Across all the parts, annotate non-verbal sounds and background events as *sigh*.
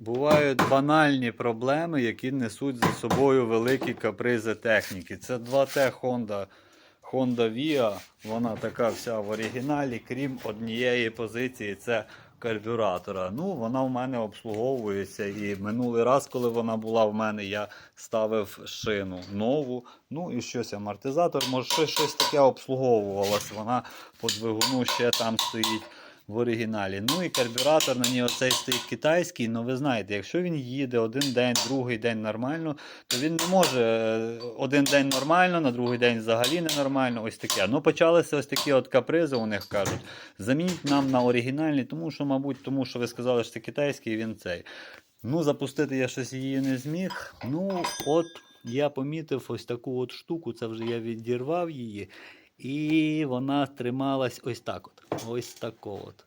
Бувають банальні проблеми, які несуть за собою великі капризи техніки. Це 2T Honda, Honda Via, вона така вся в оригіналі, крім однієї позиції, це карбюратора. Ну, вона в мене обслуговується. І минулий раз, коли вона була в мене, я ставив шину нову. Ну і щось амортизатор, може щось, щось таке обслуговувалось. Вона по двигуну ще там стоїть в оригіналі. Ну і карбюратор на ній оцей стоїть китайський. Ну ви знаєте, якщо він їде один день, другий день нормально, то він не може е, один день нормально, на другий день взагалі ненормально. Ось таке. Ну почалися ось такі от капризи, у них кажуть. Замініть нам на оригінальний, тому що, мабуть, тому що ви сказали, що це китайський, він цей. Ну, запустити я щось її не зміг. Ну, от я помітив ось таку от штуку, це вже я відірвав її. І вона трималась ось так от. Ось тако от.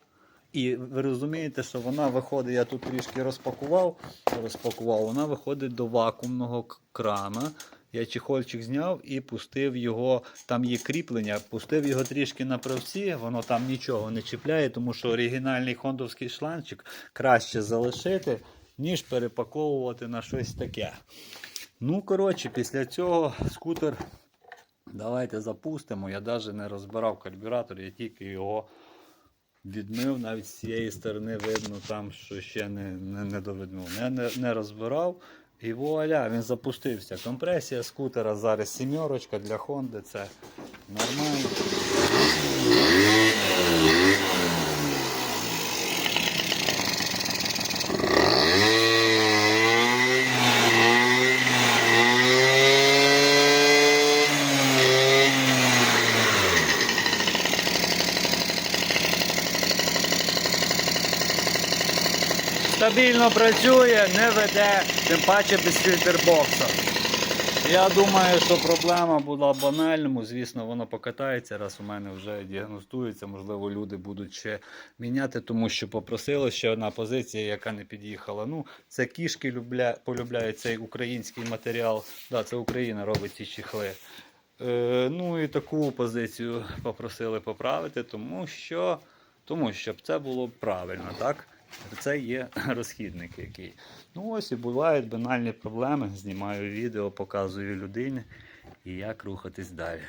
І ви розумієте, що вона виходить, я тут трішки розпакував, розпакував, вона виходить до вакуумного крана. Я чехольчик зняв і пустив його, там є кріплення, пустив його трішки на правці, воно там нічого не чіпляє, тому що оригінальний хондовський шланчик краще залишити, ніж перепаковувати на щось таке. Ну, коротше, після цього скутер Давайте запустимо. Я навіть не розбирав карбюратор, я тільки його відмив. Навіть з цієї сторони видно, там, що ще не, не, не довидно. Не, не, не розбирав. І вуаля, він запустився. Компресія скутера зараз сімерочка для Honda. Це нормально. Стабільно працює, не веде, тим паче без фільтрбокса. Я думаю, що проблема була банальному. Звісно, воно покатається, раз у мене вже діагностується. Можливо, люди будуть ще міняти, тому що попросили ще одна позиція, яка не під'їхала. Ну, це кішки любля... полюбляють цей український матеріал. Да, це Україна робить ці чехли. Е, ну і таку позицію попросили поправити, тому що, тому що це було правильно, так? Це є *laughs* розхідник який. Ну ось і бувають банальні проблеми. Знімаю відео, показую людині і як рухатись далі.